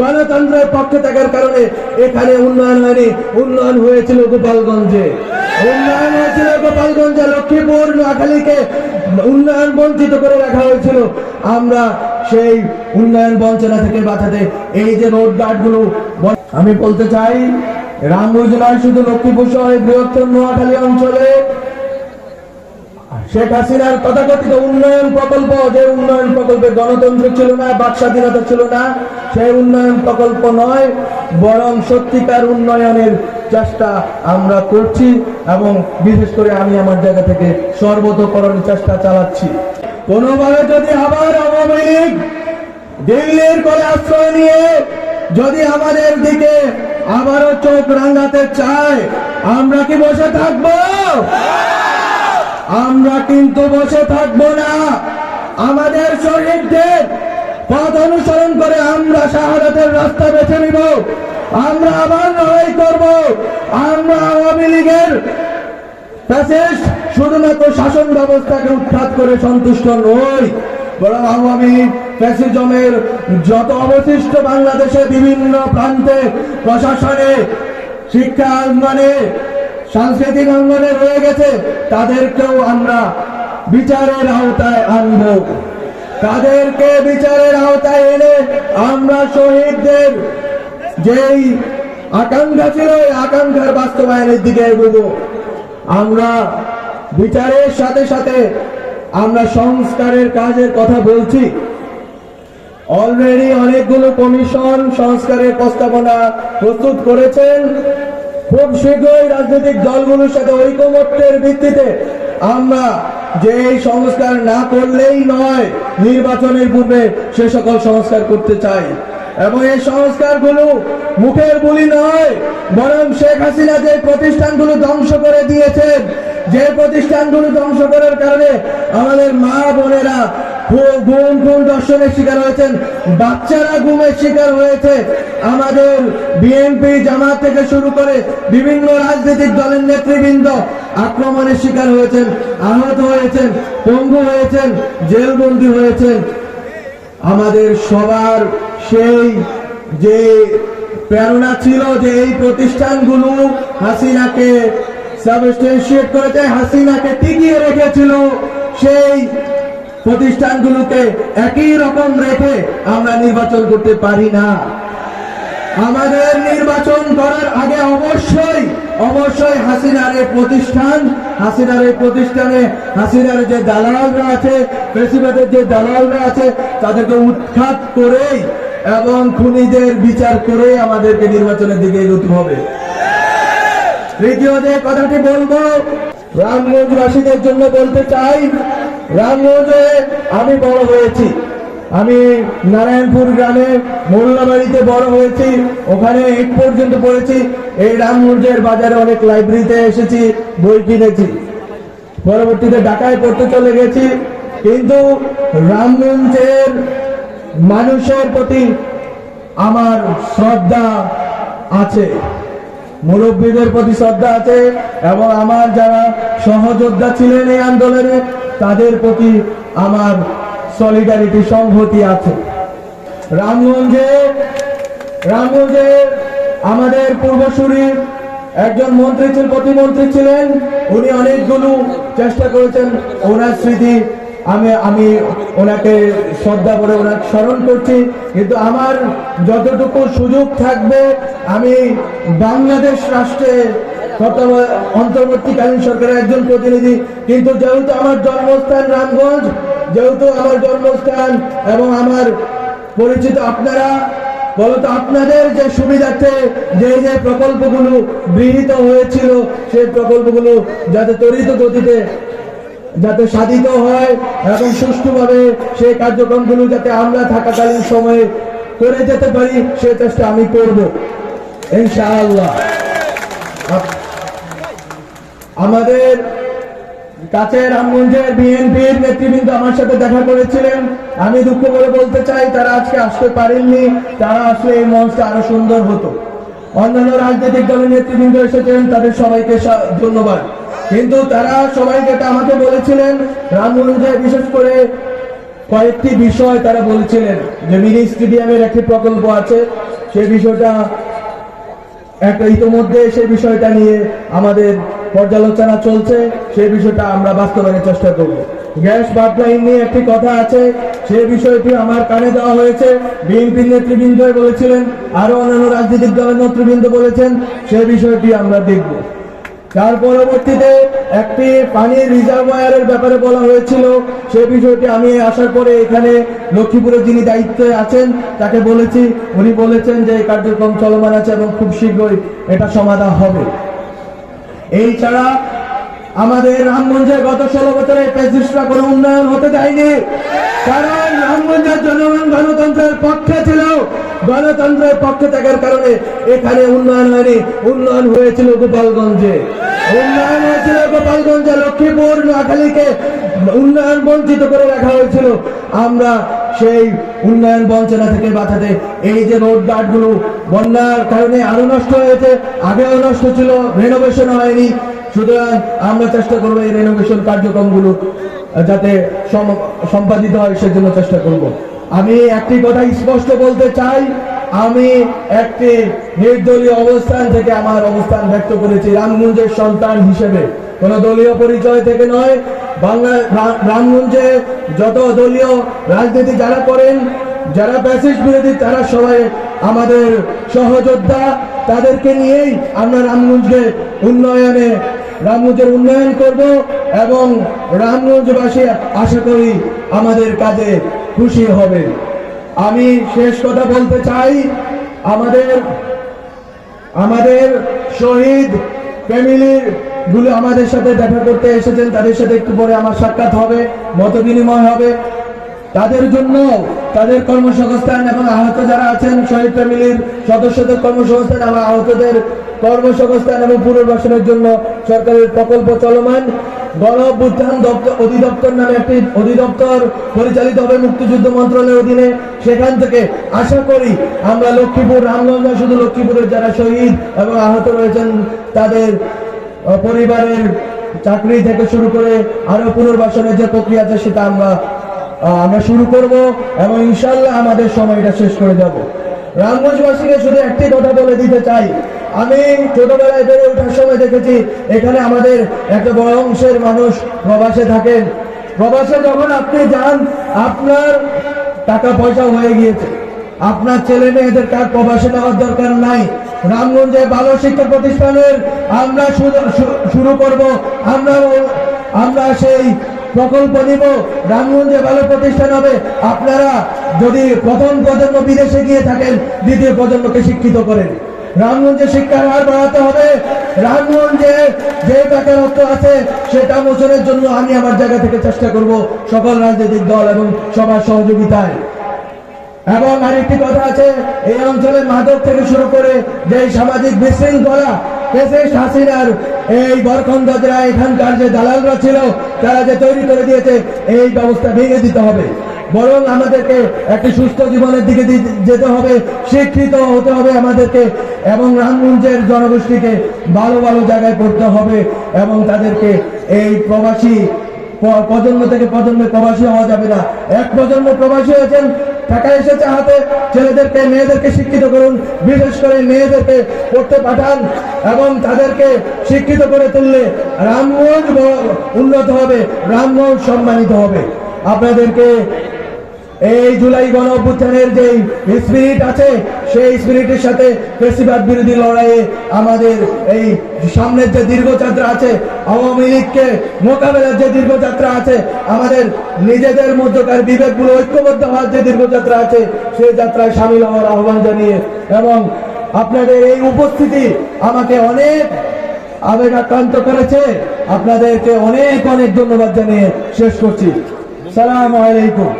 গণতন্ত্রের পক্ষে থাকার কারণে এখানে উন্নয়ন হয়নি। উন্নয়ন হয়েছিল গোপালগঞ্জে। উন্নয়ন হয়েছিল গোপালগঞ্জে লক্ষ্মীপুর, নোয়াখালীকে উন্নয়ন বঞ্চিত করে রাখা হয়েছিল। আমরা সেই উন্নয়ন বঞ্চনা থেকে বাঁচাতে এই যে রোড গার্ডগুলো আমি বলতে চাই রামগঞ্জ নয়, শুধু লক্ষ্মীপুর সহ বৃহত্তর নোয়াখালী অঞ্চলে শেখ হাসিনার তথাকথিত উন্নয়ন প্রকল্প, যে উন্নয়ন প্রকল্পে গণতন্ত্র ছিল না, বাক স্বাধীনতা ছিল না, সেই উন্নয়ন প্রকল্প নয়, বরং সত্যিকার উন্নয়নের চেষ্টা আমরা করছি এবং বিশেষ করে আমি আমার জায়গা থেকে সর্বতোকরণের চেষ্টা চালাচ্ছি। কোনোভাবে যদি আবার আওয়ামী লীগ দিল্লির কোলে আশ্রয় নিয়ে যদি আমাদের দিকে আবারও চোখ রাঙাতে চায়, আমরা কি বসে থাকব? আমরা কিন্তু বসে থাকব না। আমাদের শহীদদের পথ অনুসরণ করে আমরা শাহাদাতের রাস্তা বেছে নিব। আমরা আবার লড়াই করব। আমরা আওয়ামী লীগের শুধুমাত্র শাসন ব্যবস্থাকে উৎখাত করে সন্তুষ্ট নই, বরং আওয়ামী ফ্যাসিজমের যত অবশিষ্ট বাংলাদেশে বিভিন্ন প্রান্তে প্রশাসনে, শিক্ষা অঙ্গনে সাংস্কৃতিক অঙ্গনে রয়ে গেছে, তাদেরকেও আমরা বিচারের আওতায় আনব। তাদেরকে বিচারের আওতায় এনে আমরা শহীদদের যেই আকাঙ্ক্ষা ছিল এই আকাঙ্ক্ষার বাস্তবায়নের দিকে এগোবো। আমরা বিচারের সাথে সাথে আমরা সংস্কারের কাজের কথা বলছি। অলরেডি অনেকগুলো কমিশন সংস্কারের প্রস্তাবনা প্রস্তুত করেছেন। খুব শীঘ্রই রাজনৈতিক দলগুলোর সাথে ঐকমত্যের ভিত্তিতে আমরা যে এই সংস্কার না করলেই নয়, নির্বাচনের পূর্বে সে সকল সংস্কার করতে চাই। এবং এই সংস্কারগুলো মুখের বুলি নয়, বরং শেখ হাসিনা যে প্রতিষ্ঠানগুলো ধ্বংস করে দিয়েছেন, যে প্রতিষ্ঠানগুলো ধ্বংস করার কারণে আমাদের মা বোনেরা গুম খুন দর্শনের শিকার হয়েছেন, বাচ্চারা গুমের শিকার হয়েছে। আমাদের বিএনপি জামাত থেকে শুরু করে বিভিন্ন রাজনৈতিক দলের নেতৃবৃন্দ আক্রমণের শিকার হয়েছেন, আহত হয়েছেন, পঙ্গু হয়েছেন, জেলবন্দী হয়েছেন। আমাদের সবার সেই যে প্রেরণা ছিল যে এই প্রতিষ্ঠানগুলো হাসিনাকে সাবস্টেন্সিয়েট করেছে, হাসিনাকে টিকিয়ে রেখেছিল, সেই প্রতিষ্ঠানগুলোকে একই রকম রেখে আমরা নির্বাচন করতে পারি না। আমাদের নির্বাচন করার আগে অবশ্যই অবশ্যই হাসিনার এই প্রতিষ্ঠান, হাসিনার এই প্রতিষ্ঠানে হাসিনার যে দালালরা আছে, প্রেসিডেন্টের যে দালালরা আছে, তাদেরকে উৎখাত করেই এবং খুনিদের বিচার করেই আমাদেরকে নির্বাচনের দিকে এগোতে হবে। তৃতীয় যে কথাটি বলব রামগঞ্জবাসীদের জন্য বলতে চাই, রামগঞ্জে আমি বড় হয়েছি। আমি নারায়ণপুর গ্রামে মোল্লাবাড়িতে বড় হয়েছি, ওখানে এক পর্যন্ত পড়েছি। এই রামগঞ্জের বাজারে অনেক লাইব্রেরিতে এসেছি, বই কিনেছি। পরবর্তীতে ঢাকায় পড়তে চলে গেছি। কিন্তু রামগঞ্জের মানুষের প্রতি আমার শ্রদ্ধা আছে। মুরব্বীদের প্রতি শ্রদ্ধা আছে এবং আমার যারা সহযোদ্ধা ছিলেন এই আন্দোলনে, তাদের প্রতি আমার সলিডারিটি সংহতি আছে। রামগঞ্জে রামগঞ্জে আমাদের পূর্বসূরি একজন মন্ত্রী ছিলেন প্রতিমন্ত্রী ছিলেন। উনি অনেকগুলো চেষ্টা করেছেন ওনার স্মৃতি আমি আমি ওনাকে শ্রদ্ধা করে ওনাকে স্মরণ করছি, কিন্তু আমার যতটুকু সুযোগ থাকবে, আমি বাংলাদেশ রাষ্ট্রে অন্তর্বর্তীকালীন সরকারের একজন প্রতিনিধি, কিন্তু যেহেতু আমার জন্মস্থান রামগঞ্জ, যেহেতু আমার জন্মস্থান এবং আমার পরিচিত আপনারা, বলতো আপনাদের যে সুবিধার্থে যে যে প্রকল্পগুলো গৃহীত হয়েছিল, সেই প্রকল্পগুলো যাতে ত্বরিত গতিতে যাতে সাধিত হয় এবং সুষ্ঠুভাবে সেই কার্যক্রমগুলো যাতে আমরা থাকাকালীন সময়ে করে যেতে পারি, সে চেষ্টা আমি করব। ইনশাআল্লাহ। আমাদের কাছে রামগঞ্জের বিএনপির নেতৃবৃন্দ আমার সাথে দেখা করেছিলেন। আমি দুঃখ করে বলতে চাই, তারা আজকে আসতে পারেননি, তারা আসলে এই মঞ্চটা আরও সুন্দর হতো। অন্যান্য রাজনৈতিক দলের নেতৃবৃন্দ এসেছেন, তাদের সবাইকে ধন্যবাদ। কিন্তু তারা সবাই যেটা আমাকে বলেছিলেন রামগঞ্জে বিশেষ করে কয়েকটি বিষয় তারা বলেছিলেন, যে মিনি স্টেডিয়ামের একটি প্রকল্প আছে, সে বিষয়টা একটা ইতোমধ্যে সেই বিষয়টা নিয়ে আমাদের পর্যালোচনা চলছে সেই বিষয়টা আমরা বাস্তবায়নের চেষ্টা করব। গ্যাস পাইপলাইন নিয়ে একটি কথা আছে সেই বিষয়টি আমার কানে দেওয়া হয়েছে, বিএনপি নেতৃবৃন্দ বলেছিলেন আরও অন্যান্য রাজনৈতিক দলের নেতৃবৃন্দ বলেছেন সেই বিষয়টি আমরা দেখব। তার পরবর্তীতে একটি পানির রিজার্ভায়ারের ব্যাপারে বলা হয়েছিল সেই বিষয়টি আমি আসার পরে এখানে লক্ষ্মীপুরে যিনি দায়িত্বে আছেন, তাকে বলেছি, উনি বলেছেন যে এই কার্যক্রম চলমান আছে এবং খুব শীঘ্রই এটা সমাধান হবে। এই ছাড়া আমাদের রামগঞ্জে গত ষোলো বছরে প্রেসিস্টরা কোনো উন্নয়ন হতে দেয়নি। কারণ রামগঞ্জের জনগণ গণতন্ত্রের পক্ষে ছিল। গণতন্ত্রের পক্ষে থাকার কারণে এখানে উন্নয়ন হয়নি। উন্নয়ন হয়েছিল গোপালগঞ্জে। উন্নয়ন হয়েছিল গোপালগঞ্জে লক্ষ্মীপুর, নোয়াখালীকে উন্নয়ন বঞ্চিত করে রাখা হয়েছিল। আমরা সেই উন্নয়ন বঞ্চনা থেকে বাঁচাতে এই যে রোড গার্ডগুলো, বন্যার কারণে আরও নষ্ট হয়েছে, আগেও নষ্ট ছিল রেনোভেশন হয়নি। সুতরাং আমরা চেষ্টা করব এই রেনোভেশন কার্যক্রমগুলো যাতে সম- সম্পাদিত হয়, সেজন্য চেষ্টা করব। আমি একটি কথা স্পষ্ট বলতে চাই। আমি একটি নির্দলীয় অবস্থান থেকে আমার অবস্থান ব্যক্ত করেছি, রামগঞ্জের সন্তান হিসেবে। কোন দলীয় পরিচয় থেকে নয়, বাংলা রামগঞ্জে যত দলীয় রাজনীতি যারা করেন, যারা প্যাসিজ বিরোধী, তারা সবাই আমাদের সহযোদ্ধা। তাদেরকে নিয়েই আমরা রামগঞ্জকে উন্নয়নে, রামগঞ্জের উন্নয়ন করব এবং রামগঞ্জবাসী আশা করি আমাদের কাজে খুশি হবে। আমি শেষ কথা বলতে চাই, আমাদের আমাদের শহীদ ফ্যামিলিরগুলো আমাদের সাথে দেখা করতে এসেছেন, তাদের সাথে একটু পরে আমার সাক্ষাৎ হবে মত বিনিময় হবে। তাদের জন্য তাদের কর্মসংস্থান এবং আহত যারা আছেন, শহীদ ফ্যামিলির সদস্যদের কর্মসংস্থান এবং আহতদের কর্মসংস্থান এবং পুনর্বাসনের জন্য সরকারের প্রকল্প চলমান। গণ অধিদপ্তর নামে একটি অধিদপ্তর পরিচালিত হবে মুক্তিযুদ্ধ মন্ত্রণালয়ের অধীনে। সেখান থেকে আশা করি আমরা লক্ষ্মীপুর, রামগঞ্জ শুধু লক্ষ্মীপুরের যারা শহীদ এবং আহত রয়েছেন, তাদের পরিবারের চাকরি থেকে শুরু করে আরও পুনর্বাসনের যে প্রক্রিয়া আছে সেটা আমরা আমরা শুরু করব এবং ইনশাল্লাহ আমাদের সময়টা শেষ করে যাব রামগঞ্জবাসীকে শুধু একটি কথা বলে দিতে চাই। আমি ছোটবেলায় বেড়ে ওঠার সময় দেখেছি, এখানে আমাদের একটা বড় অংশের মানুষ প্রবাসে থাকেন। প্রবাসে যখন আপনি যান, আপনার টাকা পয়সা হয়ে গিয়েছে। আপনার ছেলে মেয়েদের কার প্রবাসে নেওয়ার দরকার নাই। রামগঞ্জে ভালো শিক্ষা প্রতিষ্ঠানের আমরা শুরু- করব। আমরা আমরা সেই প্রকল্প নিব, রামগঞ্জে ভালো প্রতিষ্ঠান হবে। আপনারা যদি প্রথম প্রজন্ম বিদেশে গিয়ে থাকেন, দ্বিতীয় প্রজন্মকে শিক্ষিত করেন। রামগঞ্জে শিক্ষার হার বাড়াতে হবে। রামগঞ্জে যে বেকারত্ব আছে, সেটা মোচনের জন্য আমি আমার জায়গা থেকে চেষ্টা করব সকল রাজনৈতিক দল এবং সবার সহযোগিতায়। এবং আরেকটি কথা আছে, এই অঞ্চলে মাদক থেকে শুরু করে যে সামাজিক বিশৃঙ্খলা হাসিনার এই বরখন্দরা এখানকার যে দালালরা ছিল, তারা যে তৈরি করে দিয়েছে, এই ব্যবস্থা ভেঙে দিতে হবে। বরং আমাদেরকে একটি সুস্থ জীবনের দিকে যেতে হবে, শিক্ষিত হতে হবে আমাদেরকে, এবং রামগঞ্জের জনগোষ্ঠীকে ভালো ভালো জায়গায় পড়তে হবে, এবং তাদেরকে এই প্রবাসী প্রজন্ম থেকে প্রজন্মে প্রবাসী হওয়া যাবে না। এক প্রজন্ম প্রবাসী হয়েছেন, টাকা এসেছে হাতে, ছেলেদেরকে, মেয়েদেরকে শিক্ষিত করুন। বিশেষ করে মেয়েদেরকে পড়তে পাঠান এবং তাদেরকে শিক্ষিত করে তুললে রামগঞ্জ উন্নত হবে রামগঞ্জ সম্মানিত হবে। আপনাদেরকে এই জুলাই গণ অভ্যুত্থানের যে স্পিরিট আছে, সেই স্পিরিটের সাথে ফেসিবাদ বিরোধী লড়াইয়ে আমাদের এই সামনের যে দীর্ঘযাত্রা আছে, আওয়ামী লীগকে মোকাবেলার যে দীর্ঘযাত্রা আছে, আমাদের নিজেদের মধ্যকার বিবেকগুলো ঐক্যবদ্ধ হওয়ার যে দীর্ঘযাত্রা আছে, সেই যাত্রায় সামিল হওয়ার আহ্বান জানিয়ে এবং আপনাদের এই উপস্থিতি আমাকে অনেক আবেগ আক্রান্ত করেছে। আপনাদেরকে অনেক অনেক ধন্যবাদ জানিয়ে শেষ করছি। সালাম আলাইকুম।